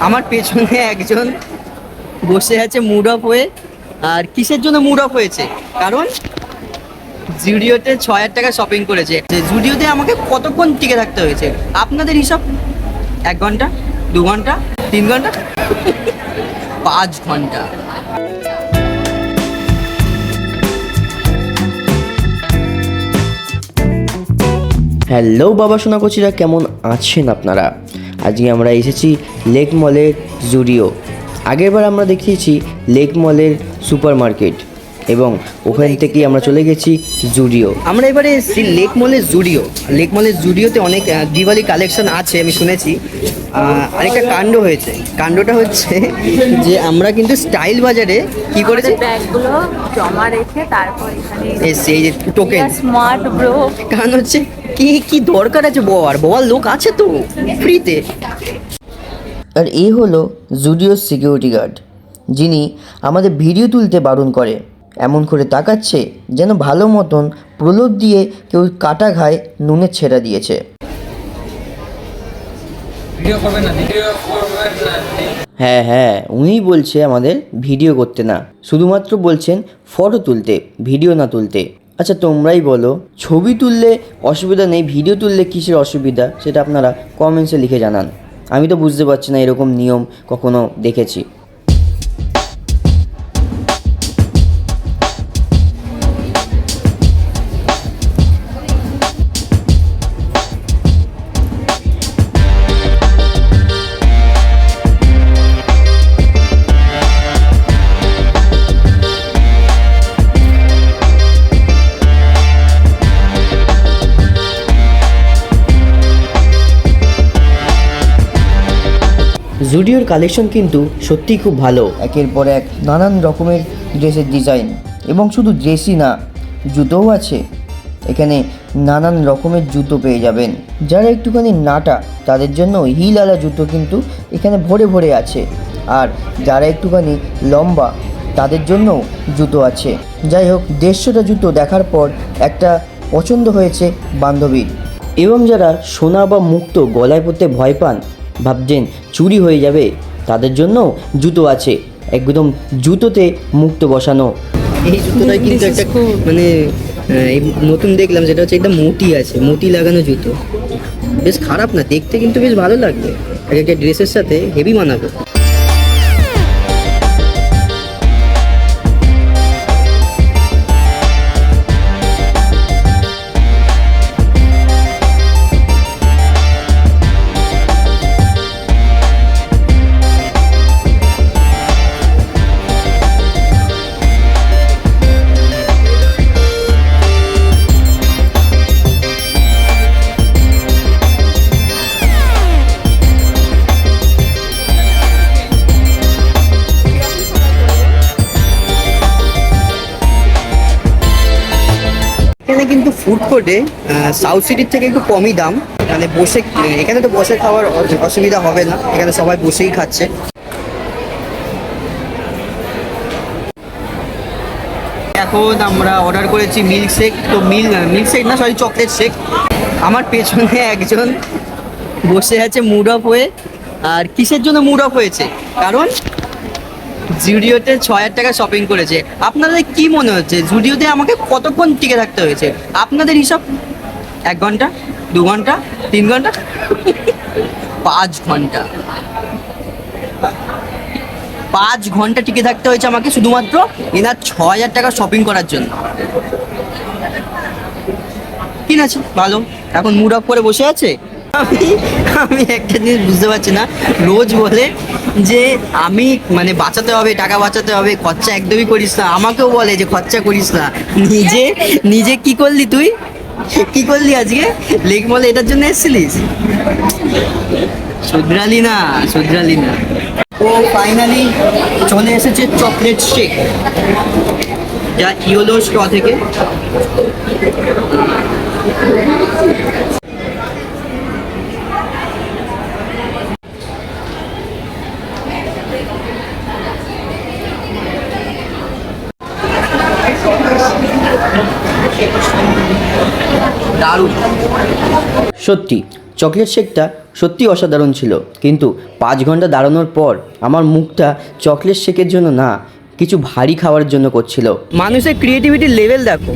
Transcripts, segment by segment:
আমার পেছনে একজন বসে আছে মুড অফ হয়ে। আর কিসের জন্য মুড অফ হয়েছে? কারণ জুডিওতে ছ হাজার টাকা শপিং করেছে। জুডিওতে আমাকে কতক্ষণ টিকে থাকতে হয়েছে? আপনাদের হিসাব? এক ঘণ্টা? দু ঘণ্টা? তিন ঘণ্টা? পাঁচ ঘণ্টা। হ্যালো বাবা সোনা কচিরা কেমন আছেন আপনারা? আজকে আমরা এসেছি লেক মলের জুডিও। আগেরবার আমরা দেখিয়েছি লেক মলের সুপার মার্কেট এবং ওখান থেকেই আমরা চলে গেছি জুডিও। আমরা এবারে এসেছি লেক মলের জুডিও। লেক মলের জুডিওতে অনেক দিওয়ালি কালেকশন আছে আমি শুনেছি। আরেকটা কাণ্ড হয়েছে। কাণ্ডটা হচ্ছে যে আমরা কিন্তু স্টাইল বাজারে কি করেছি? ব্যাগগুলো জমা রেখে তারপর এখানে এসছি এই যে টোকেন স্মার্ট ব্রো কারণ হচ্ছে কি কি দরকার আছে বওয়ার বওয়ার লোক আছে তো ফ্রিতে। আর এ হলো জুডিওর সিকিউরিটি গার্ড যিনি আমাদের ভিডিও তুলতে বারণ করে এমন করে তাকাচ্ছে যেন ভালো মতন প্রলোভ দিয়ে কেউ কাটা ঘায়ে নুনের ছেড়া দিয়েছে। হ্যাঁ হ্যাঁ উনিই বলছে আমাদের ভিডিও করতে না শুধুমাত্র বলছেন ফটো তুলতে ভিডিও না তুলতে। আচ্ছা তোমরাই বলো, ছবি তুললে অসুবিধা নেই ভিডিও তুললে কিসের অসুবিধা? সেটা আপনারা কমেন্টসে লিখে জানান। আমি তো বুঝতে পারছি না এরকম নিয়ম কখনো দেখেছি। জুডিওর কালেকশন কিন্তু সত্যিই খুব ভালো। একের পর এক নানান রকমের ড্রেসের ডিজাইন এবং শুধু ড্রেসই না জুতোও আছে। এখানে নানান রকমের জুতো পেয়ে যাবেন। যারা একটুখানি নাটা তাদের জন্য হিলওয়ালা জুতো কিন্তু এখানে ভরে ভরে আছে। আর যারা একটুখানি লম্বা তাদের জন্যও জুতো আছে। যাই হোক দেড়শোটা জুতো দেখার পর একটা পছন্দ হয়েছে বান্ধবীর। এবং যারা সোনা বা মুক্ত গলায় পড়তে ভয় পান ভাবছেন চুরি হয়ে যাবে। তাদের জন্য জুতো আছে। একদম জুতোতে মুক্ত বসানো। এই জুতোটা কিন্তু একটা মানে এই নতুন দেখলাম যেটা হচ্ছে একটা মোটি আছে মোটি লাগানো জুতো। বেশ খারাপ না দেখতে কিন্তু বেশ ভালো লাগবে। এক একটা ড্রেসের সাথে হেভি মানাবে। কিন্তু ফুড কোর্টে সাউথ সিটির থেকে একটু কমই দাম। মানে বসে, এখানে তো বসে খাওয়ার অসুবিধা হবে না। এখানে সবাই বসেই খাচ্ছে। এখন আমরা অর্ডার করেছি মিল্ক শেক তো মিল মিল্ক শেক না সরি চকলেট শেক আমার পেছনে একজন বসে আছে মুড অফ হয়ে। আর কিসের জন্য মুড অফ হয়েছে? কারণ জুডিওতে ছ হাজার টাকা শপিং করেছে। আপনাদের কি মনে হচ্ছে? জুডিওতে আমাকে কতক্ষণ টিকে থাকতে হয়েছে? আপনাদের হিসাব? এক ঘণ্টা? দু ঘণ্টা? তিন ঘণ্টা? পাঁচ ঘণ্টা। পাঁচ ঘণ্টা টিকে থাকতে হয়েছে আমাকে শুধুমাত্র এনার ছ হাজার টাকা শপিং করার জন্য। ঠিক আছে, ভালো। এখন মুড অফ করে বসে আছে? আমি আমি একটা জিনিস বুঝতে পারছি না। রোজ বলে যে আমি মানে বাঁচাতে হবে, টাকা বাঁচাতে হবে, খরচা একদমই করিস না। আমাকেও বলে যে খরচা করিস না। নিজে নিজে কি করলি তুই? কি করলি আজকে? লেক বলে এটার জন্য এসেছিলিস? শুধরালি না শুধরালি না। ও ফাইনালি চলে এসেছে চকলেট শেক যা ইয়োলো স্ট থেকে। দারুণ। সত্যি চকলেট শেকটা সত্যি অসাধারণ ছিল কিন্তু পাঁচ ঘণ্টা দাঁড়ানোর পর আমার মুখটা চকলেট শেকের জন্য না কিছু ভারী খাওয়ার জন্য করছিল। মানুষের ক্রিয়েটিভিটির লেভেল দেখো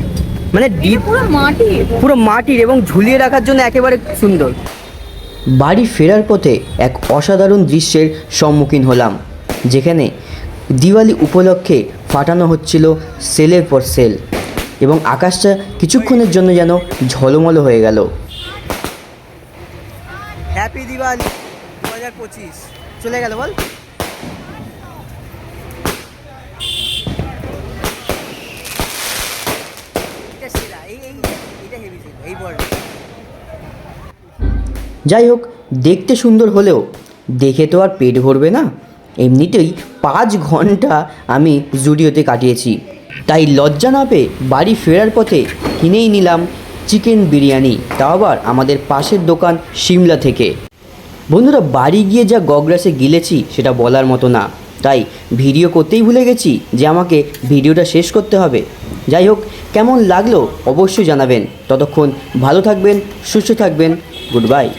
মানে পুরো মাটি পুরো মাটির এবং ঝুলিয়ে রাখার জন্য একেবারে সুন্দর। বাড়ি ফেরার পথে এক অসাধারণ দৃশ্যের সম্মুখীন হলাম যেখানে দিওয়ালি উপলক্ষে ফাটানো হচ্ছিল সেলের পর সেল। এবং আকাশটা কিছুক্ষণের জন্য যেন ঝলমলো হয়ে গেল। হ্যাপি দিওয়ালি দু হাজার পঁচিশ। চলে গেল বল। যাই হোক দেখতে সুন্দর হলেও দেখে তো আর পেট ভরবে না। এমনিতেই পাঁচ ঘণ্টা আমি জুডিওতে কাটিয়েছি। তাই লজ্জা না পেয়ে বাড়ি ফেরার পথে কিনেই নিলাম চিকেন বিরিয়ানি। তাও আবার আমাদের পাশের দোকান সিমলা থেকে। বন্ধুরা, বাড়ি গিয়ে যা গগ্রাসে গিলেছি সেটা বলার মতো না। তাই ভিডিও করতেই ভুলে গেছি যে আমাকে ভিডিওটা শেষ করতে হবে। যাই হোক, কেমন লাগল অবশ্যই জানাবেন। ততক্ষণ ভালো থাকবেন, সুস্থ থাকবেন। Good bye.